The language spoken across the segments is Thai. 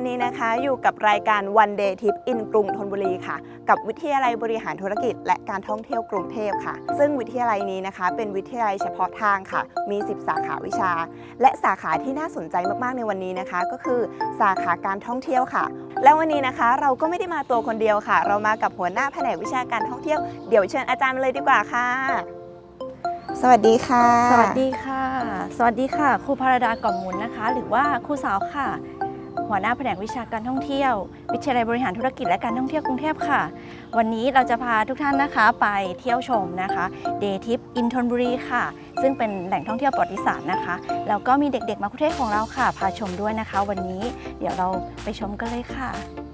วันนี้นะคะอยู่กับรายการ One Day Trip in กรุงธนบุรีค่ะ กับวิทยาลัยบริหารธุรกิจ และการท่องเที่ยวกรุงเทพค่ะ ซึ่งวิทยาลัยนี้นะคะ เป็นวิทยาลัยเฉพาะทางค่ะ มี 10 สาขาวิชา และสาขาที่น่าสนใจมากๆในวันนี้นะคะ ก็คือสาขาการท่องเที่ยวค่ะ และวันนี้นะคะเราก็ไม่ได้มาตัวคนเดียวค่ะ เรามากับหัวหน้าแผนกวิชาการท่องเที่ยวเดี๋ยวเชิญอาจารย์เลยดีกว่าค่ะ สวัสดีค่ะ สวัสดีค่ะ สวัสดีค่ะ ครูพารดากล่อมมุนนะคะ หรือว่าครูสาวค่ะ หัวหน้าแผนกวิชาการท่องเที่ยว วิทยาลัยบริหารธุรกิจและการท่องเที่ยวกรุงเทพค่ะ วันนี้เราจะพาทุกท่านนะคะไปเที่ยวชมนะคะเดทิปอินทนบุรีค่ะ ซึ่งเป็นแหล่งท่องเที่ยวประวัติศาสตร์นะคะ แล้วก็มีเด็กๆมาคุเทศของเราค่ะ พาชมด้วยนะคะ วันนี้เดี๋ยวเราไปชมกันเลยค่ะ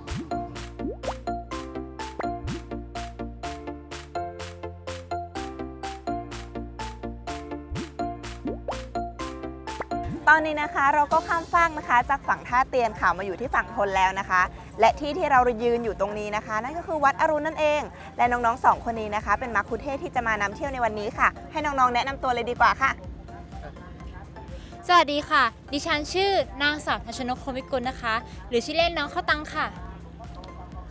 ตอนนี้นะคะเราก็ข้ามฟากนะคะจากฝั่งท่าเตียนค่ะมาอยู่ที่ฝั่งทนแล้วนะคะ และที่ที่เรายืนอยู่ตรงนี้นะคะ นั่นก็คือวัดอรุณนั่นเอง และน้องๆสองคนนี้นะคะ เป็นมักคุเทศก์ที่จะมานำเที่ยวในวันนี้ค่ะ ให้น้องๆแนะนำตัวเลยดีกว่าค่ะ สวัสดีค่ะ ดิฉันชื่อนางสาวทัชนกโคมิกุลนะคะ หรือชื่อเล่นน้องข้าวตังค่ะ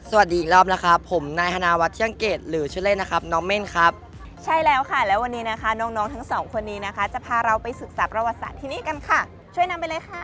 สวัสดีอีกรอบนะครับ ผมนายธนาวัฒน์เที่ยงเกต หรือชื่อเล่นนะครับน้องเม่นครับ ใช่แล้วค่ะ แล้ววันนี้นะคะ น้องๆทั้งสองคนนี้นะคะ จะพาเราไปศึกษาประวัติศาสตร์ที่นี่กันค่ะ ช่วยนำไปเลยค่ะ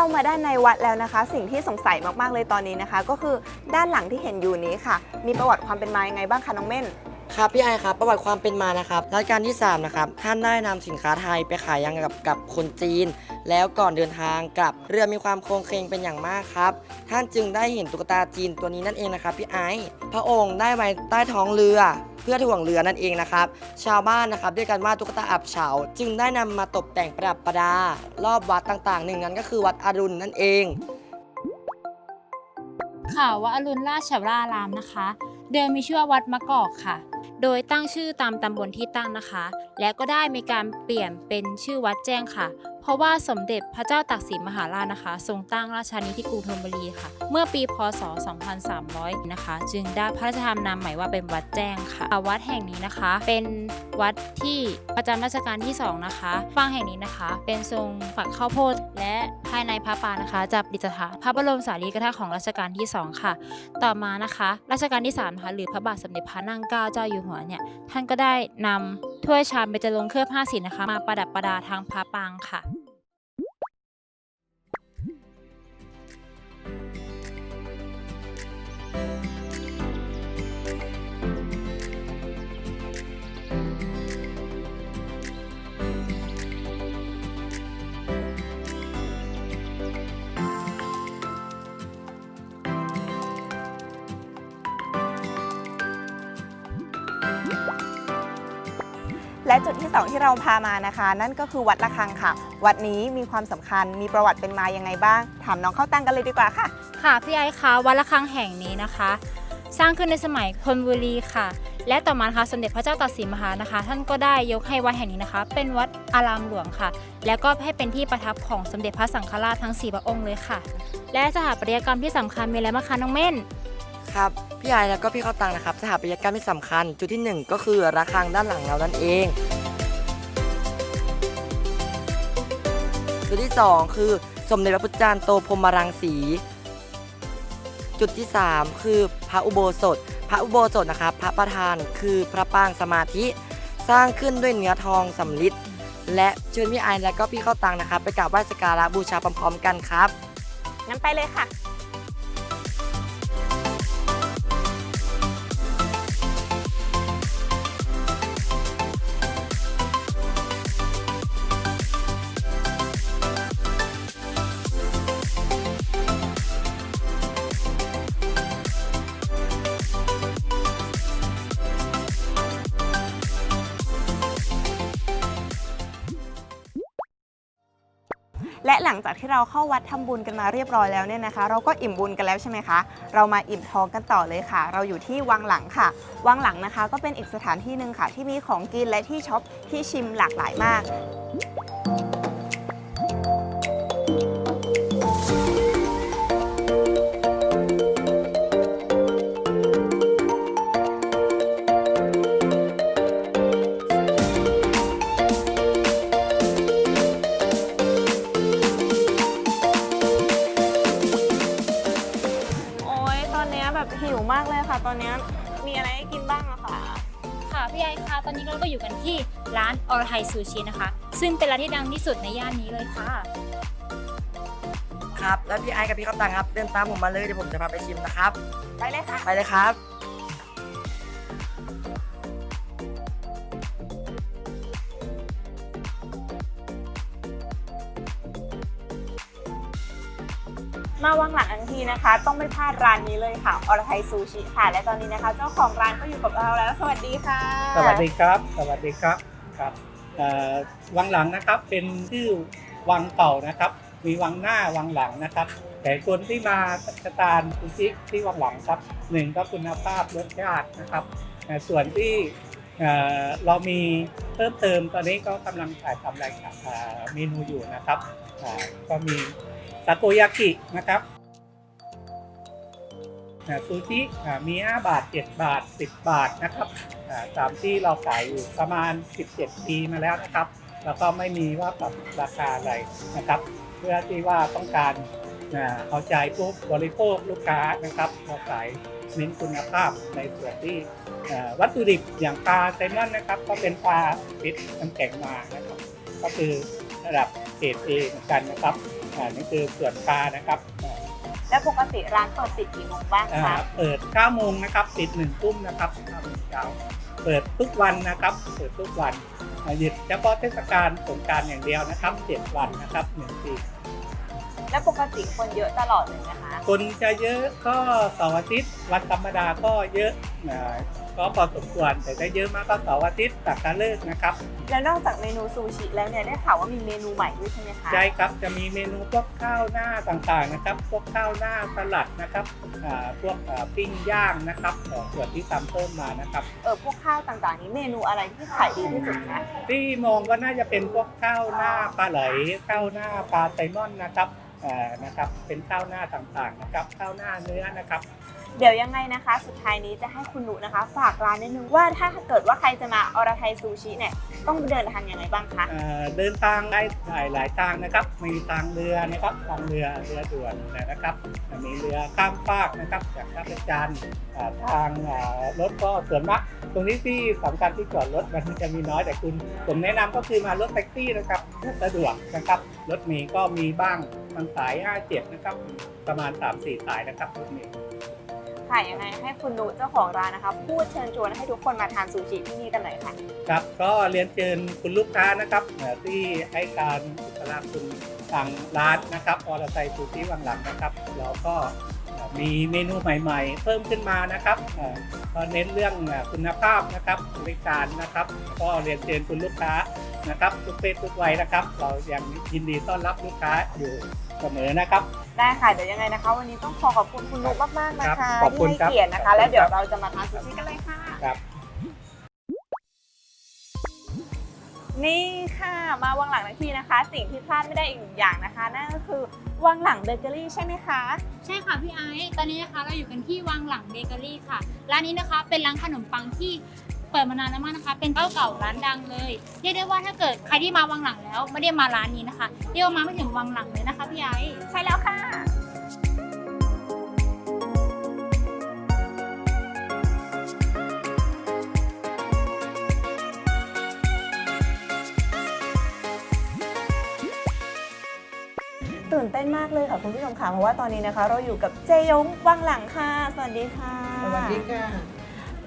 เข้ามาด้านในวัดแล้วนะคะ สิ่งที่สงสัยมากๆเลยตอนนี้นะคะ ก็คือด้านหลังที่เห็นอยู่นี้ค่ะ มีประวัติความเป็นมายังไงบ้างคะน้องเม่น ครับพี่ไอครับประวัติความเป็นมานะครับรัชกาลที่3นะครับท่านได้นำสินค้าไทยไปขายยังกับกับคนจีน แล้วก่อนเดินทางกลับเรือมีความโครงเคลงเป็นอย่างมากครับ ท่านจึงได้เห็นตุ๊กตาจีนตัวนี้นั่นเองนะครับพี่ไอพระองค์ได้ไว้ใต้ท้องเรือ พื่อถ่วงเรือนั่นเองนะครับ ชาวบ้านนะครับเรียกกันว่าตุ๊กตาอับเฉา จึงได้นำมาตกแต่งประดับประดา รอบวัดต่างๆ หนึ่งนั้นก็คือวัดอรุณนั่นเองค่ะวัดอรุณราชวรารามนะคะ เดิมมีชื่อวัดมะกอกค่ะ โดยตั้งชื่อตามตำบลที่ตั้งนะคะ และก็ได้มีการเปลี่ยนเป็นชื่อวัดแจ้งค่ะ ราะว่าสมเด็จพระเจ้าตากสินมหาราชนะคะ ทรงตั้งราชานีที่กรุงธนบุรีค่ะ เมื่อปีพศ 2300 นะคะ จึงได้พระราชทานนามใหม่ว่าเป็นวัดแจ้งค่ะ วัดแห่งนี้นะคะ เป็นวัดที่ประจำราชการที่ 2 นะคะฟางแห่งนี้นะคะ เป็นทรงฝักข้าวโพด และภายในพระปรานะคะจะประดิษฐานพระบรมสารีริกธาตุของรัชกาลที่ 2 ค่ะ ต่อมานะคะรัชกาลที่3นะคะหรือพระบาทสมเด็จพระนั่งเกล้าเจ้าอยู่หัวเนี่ยท่านก็ได้นำถ้วยชามเบญจรงค์เคลือบผ้าสีนะคะ มาประดับประดาทางพระปางค่ะ 2 ที่เราพามานะคะ นั่นก็คือวัดระฆังค่ะ วัดนี้มีความสำคัญมีประวัติเป็นมายังไงบ้าง ถามน้องเข้าตังกันเลยดีกว่าค่ะ ค่ะพี่ไอซ์คะวัดระฆังแห่งนี้นะคะ สร้างขึ้นในสมัยธนบุรีค่ะ และต่อมานะคะสมเด็จพระเจ้าตากสินมหานะคะ ท่านก็ได้ยกให้วัดแห่งนี้นะคะ เป็นวัดอารามหลวงค่ะ แล้วก็ให้เป็นที่ประทับของสมเด็จพระสังฆราชทั้งสี่พระองค์เลยค่ะ และสถาปัตยกรรมที่สำคัญมีอะไรบ้างคะน้องเม่นครับพี่ไอแล้วก็พี่เข้าตังนะครับสถาปัตยกรรมที่สำคัญ จุดที่หนึ่งก็คือระฆังด้านหลังเรานั่นเอง จุดที่สองคือสมเด็จพระพุทธจารย์โตพรมรังสี จุดที่สามคือพระอุโบสถ พระอุโบสถนะครับพระประธานคือพระปางสมาธิ สร้างขึ้นด้วยเนื้อทองสำริดและเชิญพี่ไอและก็พี่เข้าตังนะครับ ไปกราบไหว้สักการะบูชาพร้อมๆกันครับ งั้นไปเลยค่ะ หลังจากที่เราเข้าวัดทำบุญกันมาเรียบร้อยแล้วเนี่ยนะคะ เราก็อิ่มบุญกันแล้วใช่ไหมคะ เรามาอิ่มท้องกันต่อเลยค่ะ เราอยู่ที่วังหลังค่ะ วังหลังนะคะ ก็เป็นอีกสถานที่หนึ่งค่ะ ที่มีของกินและที่ช็อปที่ชิมหลากหลายมาก นเนี้ยแบบหิวมากเลยค่ะ ตอนเนี้ยมีอะไรให้กินบ้างอะคะค่ะพี่ไอคะตอนนี้เราก็อยู่กันที่ร้านอรไทยซูชินะคะ ซึ่งเป็นร้านที่ดังที่สุดในย่านนี้เลยค่ะ ครับ แล้วพี่ไอซ์กับพี่ข้าวตังครับ เดินตามผมมาเลยเดี๋ยวผมจะพาไปชิมนะครับ ไปเลยค่ะ ไปเลยครับ มาวังหลังอันทีนะคะ ต้องไม่พลาดร้านนี้เลยค่ะอรไทยซูชิค่ะ และตอนนี้นะคะ เจ้าของร้านก็อยู่กับเราแล้ว สวัสดีค่ะ สวัสดีครับ สวัสดีครับครับวังหลังนะครับเป็นชื่อวังเก่านะครับ มีวังหน้าวังหลังนะครับ แต่คนที่มาสักการซูชิที่วังหลังครับหนึ่งก็คุณภาพรสชาตินะครับ ส่วนที่เรามีเพิ่มเติมตอนนี้ก็กำลังถ่ายทำรายการเมนูอยู่นะครับก็มี ซาโกยากินะครับซูชิมี 5 บาท 7 บาท 10 บาทนะครับอ่าตามที่เราขายอยู่ประมาณ 17 ปีมาแล้วนะครับ แล้วก็ไม่มีว่าปรับราคาอะไรนะครับ เพื่อที่ว่าต้องการอ่าเอาใจผู้บริโภคลูกค้านะครับเราขายเน้นคุณภาพในส่วนที่วัตถุดิบอย่างปลาไซมอนนะครับ ก็เป็นปลาฟิตน้ำแข็งมานะครับ ก็คือระดับเกรดเอเหมือนกันนะครับ อ่านี่คือส่วนปลานะครับอ่าและปกติร้านเปิดปิดกี่โมงบ้างอ่าคะเปิด9โมงนะครับปิด1ทุ่มนะครับ9โมงเช้าเปิดทุกวันนะครับ เปิดทุกวันอ่าหยุดเฉพาะเทศกาลสงกรารอย่างเดียวนะครับ7วันนะครับ1ปี และปกติคนเยอะตลอดเลยนะคะ คนจะเยอะก็เสาร์อาทิตย์วันธรรมดาก็เยอะอ่า ก็พอสมควรแต่ถ้าเยอะมากก็เสาร์อาทิตย์ตักการเลิกนะครับ แล้วนอกจากเมนูซูชิแล้วเนี่ยได้ข่าวว่ามีเมนูใหม่ด้วยใช่ไหมคะใช่ครับจะมีเมนูพวกข้าวหน้าต่างๆนะครับ พวกข้าวหน้าสลัดนะครับอ่าพวกอ่าปิ้งย่างนะครับเอ่อส่วนที่ทำเพิ่มมานะครับเออพวกข้าวต่างๆ นี้เมนูอะไรที่ขายดีที่สุดคะที่มองว่าน่าจะเป็นพวกข้าวหน้าปลาไหลข้าวหน้าปลาไซมอนนะครับอ่านะครับเป็นข้าวหน้าต่างๆนะครับข้าวหน้าเนื้อนะครับเดี๋ยวยังไงนะคะ สุดท้ายนี้จะให้คุณหนูนะคะ ฝากร้านนิดนึงว่าถ้าเกิดว่าใครจะมาอรไทยซูชิเนี่ยต้องเดินทางยังไงบ้างคะเอ่อเดินทางได้หลายหลายทางนะครับ มีทางเรือนะครับทางเรือเรือด่วนนะครับ มีเรือข้ามฟากนะครับจากท่าพระจันทร์อ่าทางอ่ารถก็ส่วนมากตรงนี้ที่สำคัญที่จอดรถมันจะมีน้อยแต่คุณ ผมแนะนำก็คือมารถแท็กซี่นะครับสะดวกนะครับรถเมล์ก็มีบ้างทางสาย 57 นะครับ ประมาณ 3-4 สายนะครับรถเมล์ ค่ะ ยังไงให้คุณนูเจ้าของร้านนะคะ พูดเชิญชวนให้ทุกคนมาทานซูชิที่นี่กันหน่อยค่ะ ครับก็เรียนเชิญคุณลูกค้านะครับเอ่อที่ให้การอุปราคุณทางร้านนะครับอรไซซูชิวังหลังนะครับแล้วก็เอ่อมีเมนูใหม่ๆ เพิ่มขึ้นมานะครับเอ่อก็เน้นเรื่องเอ่อคุณภาพนะครับบริการนะครับ ก็เรียนเชิญคุณลูกค้านะครับทุกเพศทุกวัยนะครับ เรายังยินดีต้อนรับลูกค้าอยู่ เสมอนะครับ ได้ค่ะ เดี๋ยวยังไงนะคะ วันนี้ต้องขอขอบคุณคุณนุกมากๆนะครัคะบขอบคุณที่ครัให้บเกียรตินะขอบคะคุณแล้วเดี๋ยวครับเราจะมาทานซูชิกันเลยค่ะ ครับ นี่ค่ะ มาวังหลังทันทีนะคะ สิ่งที่พลาดไม่ได้อีกหนึ่งอย่างนะคะ นั่นก็คือวังหลังเบเกอรี่ใช่ไหมคะ ใช่ค่ะพี่ไอซ์ตอนนี้นะคะเราอยู่กันที่วังหลังเบเกอรี่ค่ะ ร้านนี้นะคะเป็นร้านขนมปังที่ เปิดมานานแล้วมากนะคะ เป็นเจ้าเก่าร้านดังเลยเรียกได้ว่าถ้าเกิดใครที่มาวังหลังแล้วไม่ได้มาร้านนี้นะคะเรียกว่ามาไม่ถึงวังหลังเลยนะคะพี่ไอซ์ใช่แล้วค่ะ ตื่นเต้นมากเลยค่ะคุณผู้ชมค่ะเพราะว่าตอนนี้นะคะ เราอยู่กับเจยงวังหลังค่ะ สวัสดีค่ะ สวัสดีค่ะ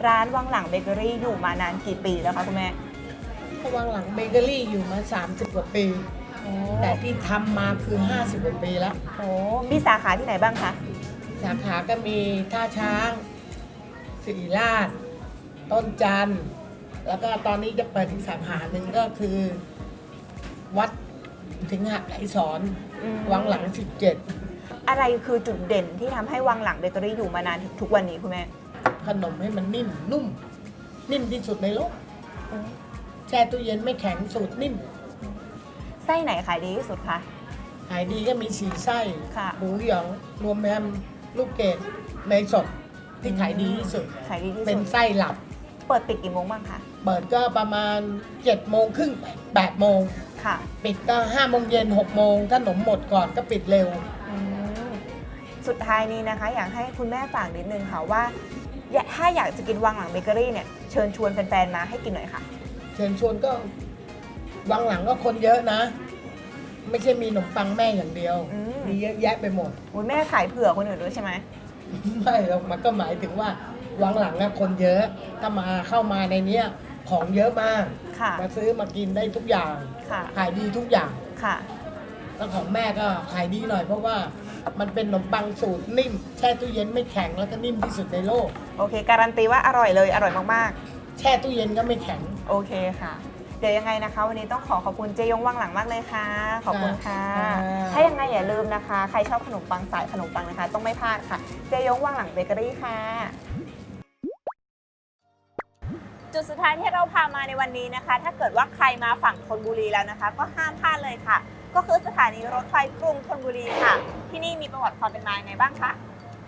ร้านวังหลังเบเกอรี่อยู่มานานกี่ปีแล้วคะคุณแม่พวังหลังเบเกอรี่อยู่มา 30 กว่าปี แต่ที่ทำมาคือ 50 กว่าปีแล้ว โอ้มีสาขาที่ไหนบ้างคะ สาขาก็มีท่าช้างสิริราช ต้นจันทร์แล้วก็ตอนนี้จะเปิดอีกสาขาหนึ่งก็คือ วัดถึงหักไหลสอนอืม วังหลังอะไรคือจุดเด่นที่ทำให้วังหลังเบเกอรี่อยู่มานานถึงทุกวันนี้คุณแม่17 ขนมให้มันนิ่มนุ่ม นิ่มที่สุดในโลกแช่ตู้เย็นไม่แข็งสูตรนิ่มไส้ไหนขายดีที่สุดคะ ขายดีก็มีสีไส้ค่ะ หมูหยองรวมแฮมลูกเกดในยสดที่ขายดีที่สุด ขายดีที่เป็นสุด ไส้หลับ เปิดปิดกี่โมงบ้างคะ เปิดก็ประมาณ7โมงครึ่ง8โมงค่ะปิดก็5โมงเย็น6โมงถ้าขนมหมดก่อนก็ปิดเร็ว อืมสุดท้ายนี้นะคะ อยากให้คุณแม่ฝากนิดนึงค่ะว่าอยาก ถ้าอยากจะกินวังหลังเบเกอรี่เนี่ยเชิญชวนแฟนๆมาให้กินหน่อยค่ะ เชิญชวนก็วังหลังก็คนเยอะนะ ไม่ใช่มีขนมปังแม่อย่างเดียวอืม มีเยอะแยะไปหมดคุณแม่ขายเผื่อคนอื่นด้วยใช่ไหมไม่หรอกมันก็หมายถึงว่าวังหลังอะคนเยอะ ถ้ามาเข้ามาในเนี้ยของเยอะมาก ค่ะมาซื้อมากินได้ทุกอย่าง ค่ะขายดีทุกอย่าง ค่ะ แล้วของแม่ก็ขายดีหน่อยเพราะว่า มันเป็นขนมปังสูตรนิ่ม แช่ตู้เย็นไม่แข็งแล้วก็นิ่มที่สุดในโลก โอเค การันตีว่าอร่อยเลยอร่อยมากแช่ตู้เย็นก็ไม่แข็ง ๆ โอเคค่ะ เดี๋ยวยังไงนะคะ วันนี้ต้องขอขอบคุณเจยงวังหลังมากเลยค่ะ ขอบคุณค่ะ ค่ะ ถ้ายังไงอย่าลืมนะคะ ใครชอบขนมปังสายขนมปังนะคะ ต้องไม่พลาดค่ะ เจยงวังหลังเบเกอรี่ค่ะ จุดสุดท้ายที่เราพามาในวันนี้นะคะ ถ้าเกิดว่าใครมาฝั่งธนบุรีแล้วนะคะ ก็ห้ามพลาดเลยค่ะ ก็คือสถานีรถไฟกรุงธนบุรีค่ะ ที่นี่มีประวัติความเป็นมายังไงบ้างคะ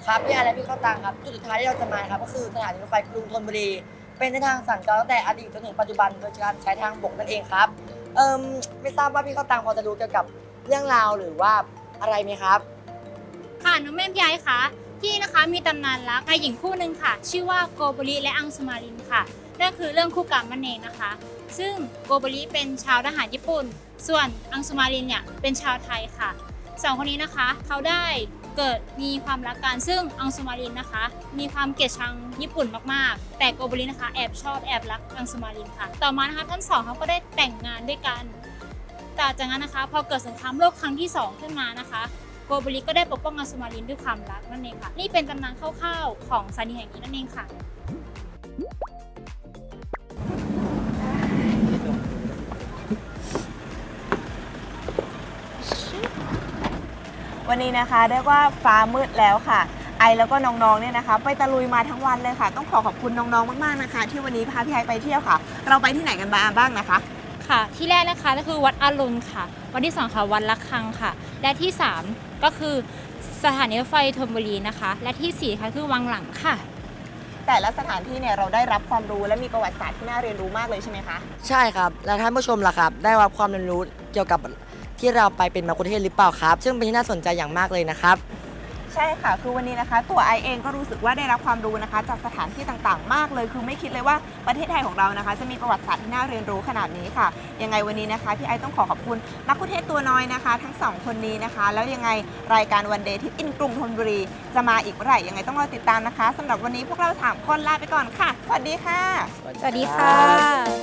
ครับพี่อะไรพี่เข้าตังครับจุดสุดท้ายที่เราจะมาครับก็คือสถานีรถไฟกรุงธนบุรี เป็นเส้นทางสัญจรตั้งแต่อดีตจนถึงปัจจุบันโดยการใช้ทางบกนั่นเองครับเอิมไม่ทราบว่าพี่เข้าตังพอจะรู้เกี่ยวกับเรื่องราวหรือว่าอะไรไหมครับ ค่ะน้องแม่พี่ไอคะที่นะคะมีตำนานรักชายหญิงคู่หนึ่งค่ะ ชื่อว่าโกโบริและอังสมารินค่ะ นั่นคือเรื่องคู่กรรมนั่นเองนะคะ ซึ่งโกโบริเป็นชาวทหารญี่ปุ่น ส่วนอังสมารินเนี่ยเป็นชาวไทยค่ะสองคนนี้นะคะเขาได้เกิดมีความรักกันซึ่งอังสมารินนะคะ มีความเกลียดชังญี่ปุ่นมากๆ แต่โกโบรินะคะแอบชอบแอบรักอังสมารินค่ะ ต่อมานะคะทั้งสองเขาก็ได้แต่งงานด้วยกันแต่จากนั้นนะคะพอเกิดสงครามโลกครั้งที่สองขึ้นมานะคะโกโบริก็ได้ปกป้องอังสุมารินด้วยความรักนั่นเองค่ะ นี่เป็นตำนานคร่าวๆของสถานีแห่งนี้นั่นเองค่ะ วันนี้นะคะเรียกว่าฟ้ามืดแล้วค่ะ ไอแล้วก็น้องๆเนี่ยนะคะ ไปตะลุยมาทั้งวันเลยค่ะ ต้องขอขอบคุณน้องๆมากๆนะคะ ที่วันนี้พาพี่ไอไปเที่ยวค่ะ เราไปที่ไหนกันมาบ้างนะคะ ค่ะ ที่แรกนะคะก็คือวัดอรุณค่ะ วันที่สองค่ะวัดละคังค่ะ และที่สามก็คือสถานีรถไฟธนบุรีนะคะ และที่สี่ค่ะคือวังหลังค่ะ แต่ละสถานที่เนี่ยเราได้รับความรู้และมีประวัติศาสตร์ที่น่าเรียนรู้มากเลยใช่ไหมคะ ใช่ครับ แล้วท่านผู้ชมล่ะครับ ได้รับความเรียนรู้เกี่ยวกับ ที่เราไปเป็นมาคุเทศหรือเปล่าครับ ซึ่งเป็นที่น่าสนใจอย่างมากเลยนะครับ ใช่ค่ะ คือวันนี้นะคะ ตัวไอเองก็รู้สึกว่าได้รับความรู้นะคะ จากสถานที่ต่างๆ มากเลย คือไม่คิดเลยว่าประเทศไทยของเรานะคะ จะมีประวัติศาสตร์ที่น่าเรียนรู้ขนาดนี้ค่ะ ยังไงวันนี้นะคะพี่ไอต้องขอขอบคุณนักคุเทศตัวน้อยนะคะ ทั้งสองคนนี้นะคะ แล้วยังไงรายการวันเดย์ทิปอินกรุงธนบุรีจะมาอีกเมื่อไหร่ยังไงต้องรอติดตามนะคะสำหรับวันนี้พวกเราสามคนลาไปก่อนค่ะ สวัสดีค่ะ สวัสดีค่ะ